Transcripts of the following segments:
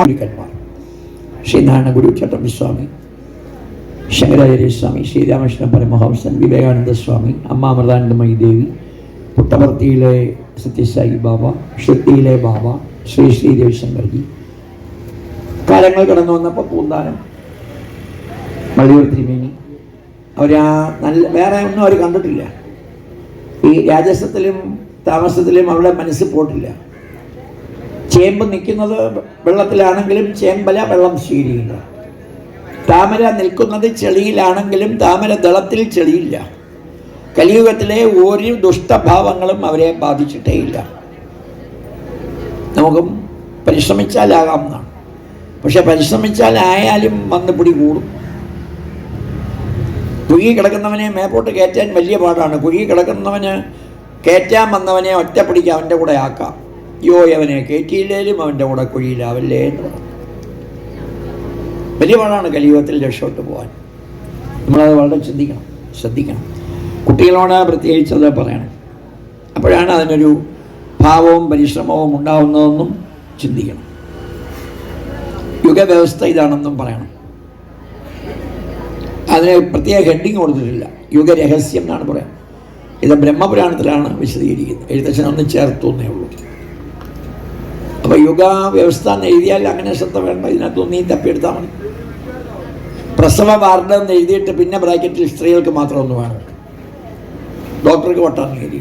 ഗുരുക്കന്മാർ ശ്രീനാരായണ ഗുരു ചട്ടമ്പിസ്വാമി ശങ്കരാചാര്യ സ്വാമി ശ്രീരാമകൃഷ്ണ പരമഹംസൻ വിവേകാനന്ദ സ്വാമി അമ്മ അമൃതാനന്ദമയി ദേവി പുട്ടപർത്തിയിലെ സത്യസായി ബാബ ഷെട്ടിയിലെ ബാബ ശ്രീ ശ്രീ രവിശങ്കർജി. കാലങ്ങൾ കടന്നു വന്നപ്പോൾ പൂന്താനം മള്ളിയൂർ തിരുമേനി അവർ ആ നല്ല വേറെ ഒന്നും അവർ കണ്ടിട്ടില്ല. ഈ രാജസത്തിലും താമസത്തിലും അവരുടെ മനസ്സ് പോയിട്ടില്ല. ചേമ്പ് നിൽക്കുന്നത് വെള്ളത്തിലാണെങ്കിലും ചേമ്പല വെള്ളം ശീലിയില്ല. താമര നിൽക്കുന്നത് ചെളിയിലാണെങ്കിലും താമര ദളത്തിൽ ചെളിയില്ല. കലിയുഗത്തിലെ ഒരു ദുഷ്ടഭാവങ്ങളും അവരെ ബാധിച്ചിട്ടേയില്ല നമുക്കും പരിശ്രമിച്ചാലാകാം എന്നാണ്. പക്ഷെ പരിശ്രമിച്ചാലായാലും വന്ന് പിടി കൂടും. കുഴി കിടക്കുന്നവനെ മേപ്പോട്ട് കയറ്റാൻ വലിയ പാടാണ്. കുഴി കിടക്കുന്നവന് കയറ്റാൻ വന്നവനെ ഒറ്റപ്പിടിക്ക് അവന്റെ കൂടെ ആക്കാം. യോ അവനെ കയറ്റിയില്ലേലും അവന്റെ കൂടെ കുഴിയിലാവല്ലേ എന്ന് പറഞ്ഞു. വലിയ പാടാണ് കലിയുഗത്തിൽ രക്ഷോട്ട് പോകാൻ നമ്മളത് വളരെ ചിന്തിക്കണം ശ്രദ്ധിക്കണം. കുട്ടികളോട് പ്രത്യേകിച്ച് അത് പറയണം. അപ്പോഴാണ് അതിനൊരു ഭാവവും പരിശ്രമവും ഉണ്ടാവുന്നതെന്നും ചിന്തിക്കണം. യുഗവ്യവസ്ഥ ഇതാണെന്നും പറയണം. അതിന് പ്രത്യേക ഹെഡിങ് കൊടുത്തിട്ടില്ല. യുഗരഹസ്യം എന്നാണ് പറയുന്നത്. ഇത് ബ്രഹ്മപുരാണത്തിലാണ് വിശദീകരിക്കുന്നത്. എഴുത്തച്ഛൻ ഒന്ന് ചേർത്തു എന്നേ ഉള്ളൂ. അപ്പോൾ യുഗ വ്യവസ്ഥ എഴുതിയാൽ അങ്ങനെ ശ്രദ്ധ വേണ്ട ഇതിനകത്ത് നീ തപ്പിയെടുത്താൽ മതി. പ്രസവ വാർഡ് എന്ന് എഴുതിയിട്ട് പിന്നെ ബ്രാക്കറ്റിൽ സ്ത്രീകൾക്ക് മാത്രം ഒന്ന് വേണം. ഡോക്ടർക്ക് വട്ടാണ് എഴുതി.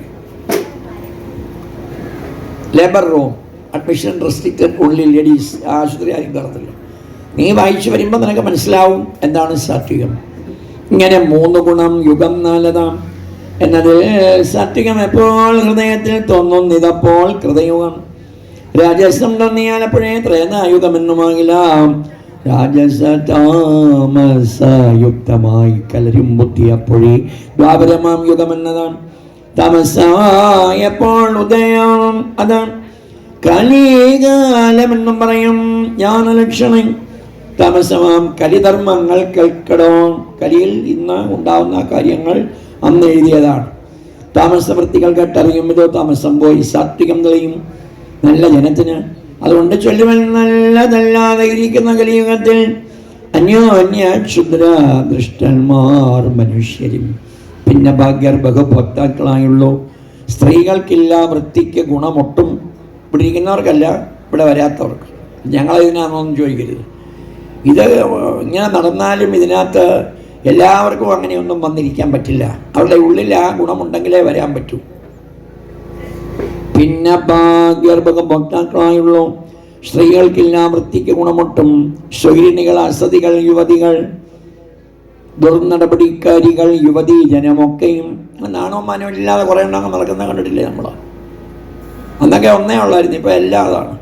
ലേബർ റൂം അഡ്മിഷൻ റെസ്ട്രിക്റ്റഡ് ഉള്ളിൽ ലേഡീസ് ആശുപത്രി ആരും കയറത്തില്ല നീ വായിച്ചു വരുമ്പോൾ നിനക്ക് മനസ്സിലാവും എന്താണ് സാത്വികം. ഇങ്ങനെ മൂന്ന് ഗുണം യുഗം നല്ലതാം എന്നത് സാത്വികം എപ്പോൾ ഹൃദയത്തിൽ തോന്നുന്നിതപ്പോൾ കൃതയുഗം. രാജസം തോന്നിയാലപ്പോഴേ ത്രേതായുഗമെന്നുമാകില്ല രാജസ താമസയുക്തമായി കലരും ബുദ്ധി അപ്പോഴേ ദ്വാപരമാം യുഗമെന്നതാണ് തമസായപ്പോൾ ഉദയം അതാണ് കലികാലമെന്നും പറയും ജ്ഞാനലക്ഷണം. തമസമാം കലിധർമ്മങ്ങൾ കേൾക്കടോ. കലിയിൽ ഇന്ന് ഉണ്ടാവുന്ന കാര്യങ്ങൾ അന്ന് എഴുതിയതാണ്. താമസവൃത്തികൾ കേട്ടറിയുമ്പോൾ താമസം പോയി സാത്വികം തെളിയും. നല്ല ജനത്തിന്. അതുകൊണ്ട് ചൊല്ലുവൻ നല്ലതല്ലാതെ ഇരിക്കുന്ന കലിയുഗത്തിൽ അന്യോന്യ ക്ഷുദ്ര ദൃഷ്ടന്മാർ മനുഷ്യരും. പിന്നെ ഭാഗ്യർ ബഹുഭോക്താക്കളായുള്ളൂ സ്ത്രീകൾക്കില്ല വൃത്തിക്ക് ഗുണമൊട്ടും ഇവിടെ ഇരിക്കുന്നവർക്കല്ല ഇവിടെ വരാത്തവർക്ക്. ഞങ്ങളതിനാണെന്നൊന്നും ചോദിക്കരുത്. ഇത് ഇങ്ങനെ നടന്നാലും ഇതിനകത്ത് എല്ലാവർക്കും അങ്ങനെയൊന്നും വന്നിരിക്കാൻ പറ്റില്ല. അവരുടെ ഉള്ളിൽ ആ ഗുണമുണ്ടെങ്കിലേ വരാൻ പറ്റൂ. പിന്നെ ഭാഗ്യർഭകം ഭക്താക്കളായുള്ളൂ സ്ത്രീകൾക്കില്ല വൃത്തിക്ക് ഗുണമൊട്ടും. സ്വൈരിണികൾ അസതികൾ യുവതികൾ ദുർനടപടിക്കാരികൾ യുവതി ജനമൊക്കെയും. നാണോ മാനോ ഇല്ലാതെ കുറേ എണ്ണം നടക്കുന്ന കണ്ടിട്ടില്ലേ നമ്മൾ അന്നൊക്കെ ഒന്നേ ഉള്ളായിരുന്നു ഇപ്പോൾ എല്ലാം അതാണ്.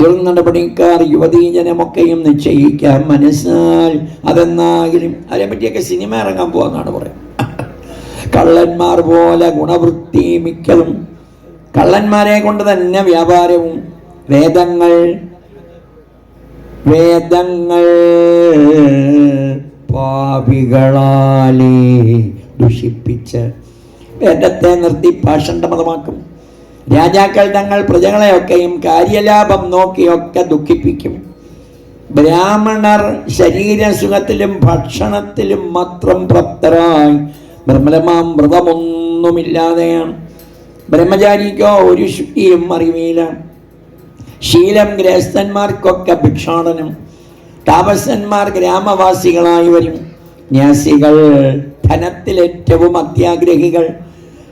ദുർനടപടിക്കാർ യുവതീ ജനമൊക്കെയും നിശ്ചയിക്കാം മനസ്സാൽ. അതെന്നാകിലും അതിനെ പറ്റിയൊക്കെ സിനിമ ഇറങ്ങാൻ പോകുന്നതാണ് പറയാം കള്ളന്മാർ പോലെ ഗുണവൃത്തി മിക്കതും കള്ളന്മാരെ കൊണ്ട് തന്നെ വ്യാപാരവും വേദങ്ങൾ വേദങ്ങൾ പാപികളാലേ ദുഷിപ്പിച്ച് വേദത്തെ നിർത്തി പാഷണ്ഡമതമാക്കും. രാജാക്കൾ തങ്ങൾ പ്രജകളെയൊക്കെയും കാര്യലാഭം നോക്കിയൊക്കെ ദുഃഖിപ്പിക്കും. ബ്രാഹ്മണർ ശരീരസുഖത്തിലും ഭക്ഷണത്തിലും മാത്രം പ്രാപ്തരായി ബ്രഹ്മലമാം വ്രതമൊന്നുമില്ലാതെയാണ്. ബ്രഹ്മചാരിക്കോ ഒരു ശുദ്ധിയും അറിവില്ല. ശീലം ഗ്രഹസ്ഥന്മാർക്കൊക്കെ ഭിക്ഷാടനം. താപസന്മാർ ഗ്രാമവാസികളായി വരും. ന്യാസികൾ ധനത്തിൽ ഏറ്റവും അത്യാഗ്രഹികൾ.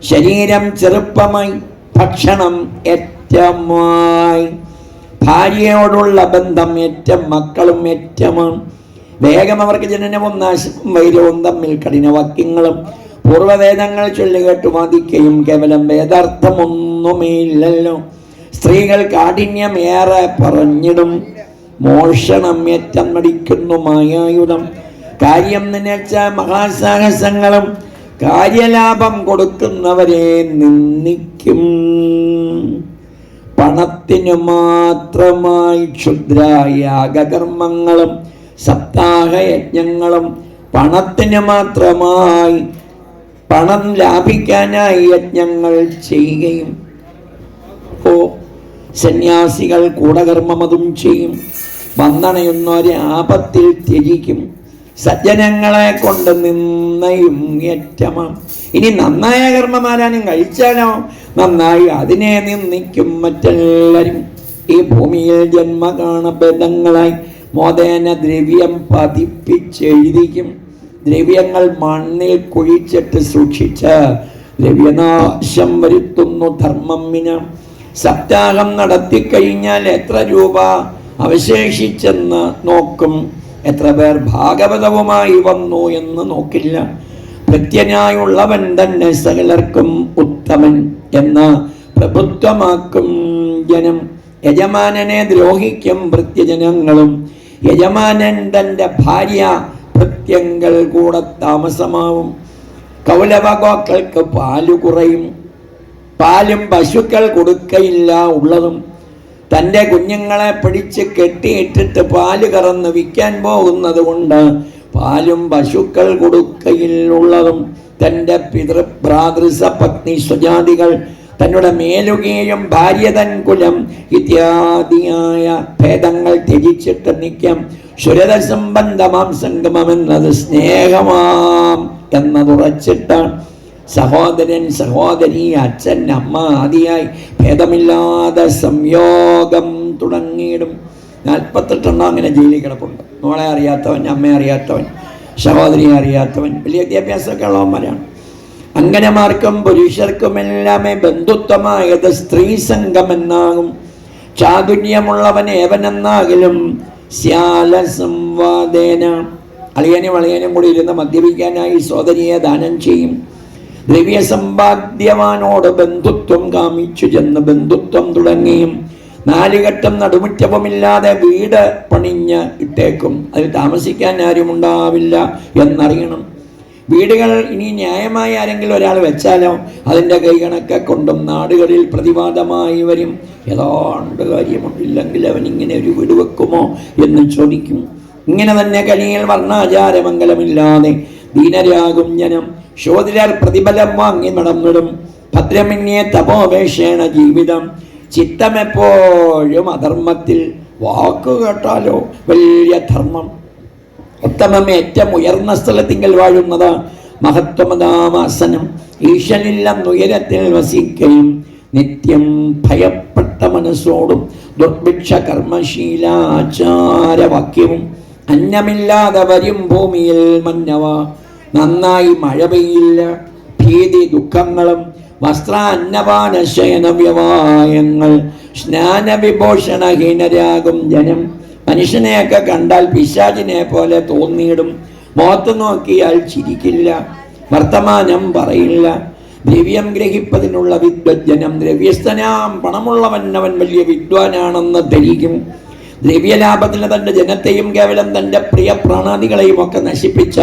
ശരീരം ചെറുപ്പമായി ഭക്ഷണം ഏറ്റമായി. ഭാര്യയോടുള്ള ബന്ധം ഏറ്റം മക്കളും ഏറ്റമാണ്. വേഗം അവർക്ക് ജനനവും നാശവും വൈരവും തമ്മിൽ കഠിനവാക്യങ്ങളും. പൂർവവേദങ്ങൾ ചൊല്ലുകേട്ടു വാദിക്കയും കേവലം വേദാർത്ഥമൊന്നുമില്ലല്ലോ. സ്ത്രീകൾ കാഠിന്യമേറെ പറഞ്ഞിടും. മോഷണം ഏറ്റം നടിക്കുന്നു മായായുധം. കാര്യം നിനച്ച മഹാസാഹസങ്ങളും കാര്യലാഭം കൊടുക്കുന്നവരെ നിന്ദിക്കും. പണത്തിനു മാത്രമായി ക്ഷുദ്രയാഗകർമ്മങ്ങളും സപ്താഹയജ്ഞങ്ങളും പണത്തിനു മാത്രമായി പണം ലാഭിക്കാനായി യജ്ഞങ്ങൾ ചെയ്യുകയും ഓ സന്യാസികൾ കൂടകർമ്മമതും ചെയ്യും. വന്നണയുന്നവരെ ആപത്തിൽ ത്യജിക്കും. സജ്ജനങ്ങളെ കൊണ്ട് നിന്നയും ഏറ്റമാം. ഇനി നന്നായ കർമ്മമാരാനും കഴിച്ചാലോ? നന്നായി അതിനെ നിന്ദിക്കും മറ്റെല്ലാവരും ഈ ഭൂമിയിൽ ജന്മകാണഭേദങ്ങളായി മോദേന ദ്രവ്യം പതിപ്പിച്ചെഴുതിക്കും. ദ്രവ്യങ്ങൾ മണ്ണിൽ കുഴിച്ചിട്ട് സൂക്ഷിച്ച് ദ്രവ്യനാശം വരുത്തുന്നു ധർമ്മം സത്യാഗം നടത്തിക്കഴിഞ്ഞാൽ എത്ര രൂപ അവശേഷിച്ചെന്ന് നോക്കും. എത്ര പേർ ഭാഗവതവുമായി വന്നു എന്ന് നോക്കില്ല. കൃത്യനായുള്ളവൻ തന്നെ സകലർക്കും ഉത്തമൻ എന്ന് പ്രഭുത്വമാക്കും ജനം. യജമാനനെ ദ്രോഹിക്കും വൃത്യജനങ്ങളും യജമാനൻ തന്റെ ഭാര്യ ഭൃത്യങ്ങൾ കൂടെ താമസമാവും. കൗലവകോക്കൾക്ക് പാൽ കുറയും. പാലും പശുക്കൾ കൊടുക്കയില്ല ഉള്ളതും. തന്റെ കുഞ്ഞുങ്ങളെ പിടിച്ച് കെട്ടിയിട്ടിട്ട് പാൽ കറന്ന് വിൽക്കാൻ പോകുന്നത് കൊണ്ട് പാലും പശുക്കൾ കൊടുക്കയിലുള്ളതും തന്റെ പിതൃ ഭ്രാതൃസ പത്നി സ്വജാതികൾ തന്നെ മേലുകയും ഭാര്യ ഇത്യാദിയായ ഭേദങ്ങൾ ത്യജിച്ചിട്ട് നിൽക്കാം. ശുരത സംബന്ധമാം സംഗമം എന്നത് സ്നേഹമാം എന്നതുറച്ചിട്ടാണ്. സഹോദരൻ സഹോദരി അച്ഛൻ അമ്മ ആദിയായി ഭേദമില്ലാതെ സംയോഗം തുടങ്ങിയിടും. നാൽപ്പത്തെട്ടെണ്ണം അങ്ങനെ ജയിലിൽ കിടപ്പുണ്ട്. മോളെ അറിയാത്തവൻ അമ്മയെ അറിയാത്തവൻ സഹോദരിയെ അറിയാത്തവൻ വലിയ വിദ്യാഭ്യാസമൊക്കെ ഉള്ളവന്മാരാണ്. അങ്ങനെമാർക്കും പുരുഷർക്കും എല്ലാമേ ബന്ധുത്വമായത് സ്ത്രീ സംഘം എന്നാകും ചാതുര്യമുള്ളവൻ ഏവനെന്നാകിലും ശ്യാല സംവാദേന അളിയനും വളിയനും കൂടി ഇരുന്ന് മദ്യപിക്കാനായി സോദരിയെ ദാനം ചെയ്യും. ദ്രവ്യസമ്പാദ്യവാനോട് ബന്ധുത്വം കാമിച്ചു ചെന്ന് ബന്ധുത്വം തുടങ്ങിയും നാലുകെട്ടും നടുമുറ്റവുമില്ലാതെ വീട് പണിഞ്ഞ് ഇട്ടേക്കും. അതിൽ താമസിക്കാൻ ആരും ഉണ്ടാവില്ല എന്നറിയണം. വീടുകൾ ഇനി ന്യായമായി ആരെങ്കിലും ഒരാൾ വെച്ചാലോ അതിന്റെ കൈകണക്കെ കൊണ്ടും നാടുകളിൽ പ്രതിവാദമായി വരും. ഏതാണ്ട് കാര്യമുണ്ടില്ലെങ്കിൽ അവൻ ഇങ്ങനെ ഒരു വീട് വെക്കുമോ എന്ന് ചോദിക്കും. ഇങ്ങനെ തന്നെ കനിയിൽ വർണാചാരമംഗലമില്ലാതെ ദീനരാകും ജനം. ശോധിരർ പ്രതിഫലം വാങ്ങി നടന്നിടും. ഭദ്രമിന്യെ തപോപേക്ഷേണ ജീവിതം. ചിത്തമെപ്പോഴും അധർമ്മത്തിൽ വാക്കു കേട്ടാലോ വലിയ ധർമ്മം. ഉത്തമം ഏറ്റവും ഉയർന്ന സ്ഥലത്തിങ്കിൽ വാഴുന്നത് മഹത്വമതാമാസനം ഈശ്വരില്ലം ഉയരത്തിൽ വസിക്കുകയും നിത്യം ഭയപ്പെട്ട മനസ്സോടും ദുർഭിക്ഷ കർമ്മശീലാചാരവാക്യവും അന്നമില്ലാതെ വരും ഭൂമിയിൽ മന്നവ നന്നായി മഴ പെയ്യില്ല ഭീതി ദുഃഖങ്ങളും വസ്ത്ര അന്നപാന ശയന വ്യവായങ്ങൾ സ്നാനവിഭോഷണഹീനരാകും ജനം. മനുഷ്യനെയൊക്കെ കണ്ടാൽ പിശാചിനെ പോലെ തോന്നിയിടും. മുഖത്ത് നോക്കിയാൽ ചിരിക്കില്ല. വർത്തമാനം പറയില്ല. ദ്രവ്യം ഗ്രഹിപ്പതിനുള്ള വിദ്വജ്ജനം ദ്രവ്യസ്ഥനാം പണമുള്ളവൻ അവൻ വലിയ വിദ്വാനാണെന്ന് ധരിക്കും. ദ്രവ്യലാഭത്തിന് തന്റെ ജനത്തെയും കേവലം തന്റെ പ്രിയ പ്രാണാദികളെയും ഒക്കെ നശിപ്പിച്ച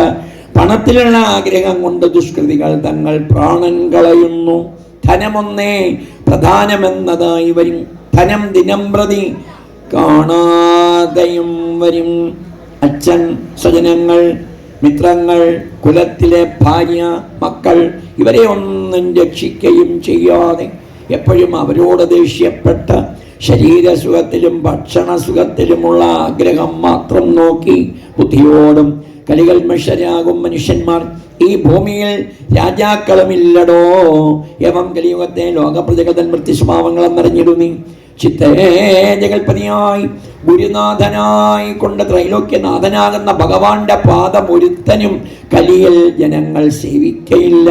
പണത്തിലുള്ള ആഗ്രഹം കൊണ്ട് ദുഷ്കൃതികൾ തങ്ങൾ പ്രാണൻ കളയുന്നു. ധനമൊന്നേ പ്രധാനമെന്നതായി വരും. ധനം ദിനം പ്രതി കാണാതെയും വരും. അച്ഛൻ സ്വജനങ്ങൾ മിത്രങ്ങൾ കുലത്തിലെ ഭാര്യ മക്കൾ ഇവരെ ഒന്നും രക്ഷിക്കുകയും ചെയ്യാതെ എപ്പോഴും അവരോട് ദേഷ്യപ്പെട്ട ശരീരസുഖത്തിലും ഭക്ഷണസുഖത്തിലുമുള്ള ആഗ്രഹം മാത്രം നോക്കി ബുദ്ധിയോടും കലികൽമഷരാകും മനുഷ്യന്മാർ. ഈ ഭൂമിയിൽ രാജാക്കളുമില്ലടോ? എവം കലിയുഗത്തെ ലോകപ്രതിഗതൻ മൃത്യുസ്വഭാവങ്ങൾ എന്നറിഞ്ഞിടുന്നി ചിത്തേ ജഗൽപതിയായി ഗുരുനാഥനായി കൊണ്ട് ത്രൈലോക്യനാഥനാകുന്ന ഭഗവാന്റെ പാദം ഒരുത്തനും കലിയിൽ ജനങ്ങൾ സേവിക്കയില്ല.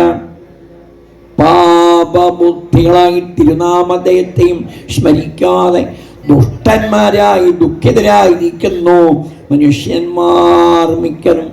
പാപബുദ്ധികളായി തിരുനാമദയത്തെയും സ്മരിക്കാതെ ദുഷ്ടന്മാരായി ദുഃഖിതരായിരിക്കുന്നു. മനുഷ്യന്മാർ മിക്കതും